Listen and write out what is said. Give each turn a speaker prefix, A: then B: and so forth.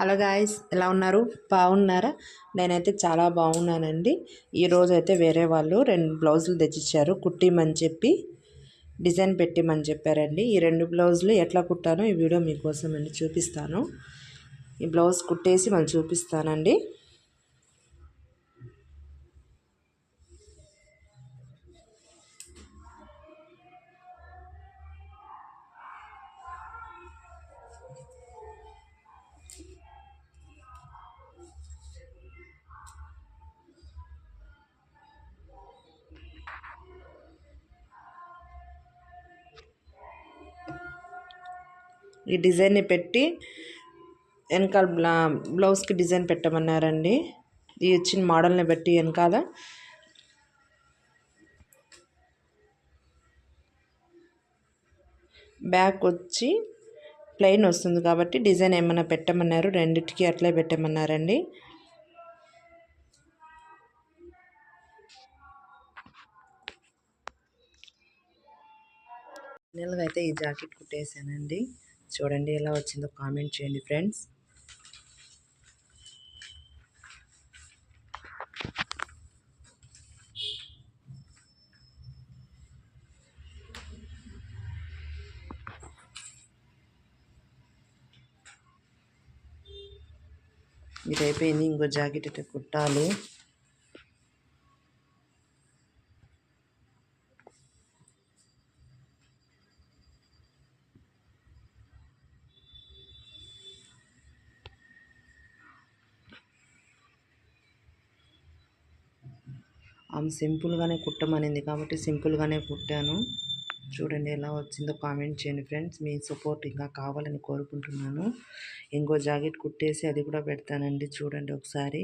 A: Hello guys ఎలా ఉన్నారు? బాగున్నారా? నేనైతే చాలా బాగున్నానండి. ఈరోజు అయితే వేరే వాళ్ళు రెండు బ్లౌజులు తెచ్చిచ్చారు కుట్టిమని చెప్పి డిజైన్ పెట్టిమని చెప్పారండి. ఈ రెండు బ్లౌజులు ఎట్లా కుట్టానో ఈ వీడియో మీకోసం అండి చూపిస్తాను. ఈ బ్లౌజ్ కుట్టేసి మళ్ళీ చూపిస్తానండి. ఈ డిజైన్ని పెట్టి వెనకాల బ్లా బ్లౌజ్కి డిజైన్ పెట్టమన్నారండి. ఈ వచ్చిన మోడల్ని బట్టి వెనకాల. బ్యాక్ వచ్చి ప్లెయిన్ వస్తుంది కాబట్టి డిజైన్ ఏమైనా పెట్టమన్నారు. రెండింటికి అట్లే పెట్టమన్నారండి. ఫైనల్గా అయితే ఈ జాకెట్ కుట్టేసానండి చూడండి ఎలా వచ్చిందో కామెంట్ చేయండి ఫ్రెండ్స్. ఇది అయిపోయింది ఇంకో జాకెట్ అయితే కుట్టాలి. ఆమె సింపుల్గానే కుట్టమనింది కాబట్టి సింపుల్గానే కుట్టాను. చూడండి ఎలా వచ్చిందో కామెంట్ చేయండి ఫ్రెండ్స్. మీ సపోర్ట్ ఇంకా కావాలని కోరుకుంటున్నాను. ఇంకో జాకెట్ కుట్టేసి అది కూడా పెడతానండి. చూడండి ఒకసారి.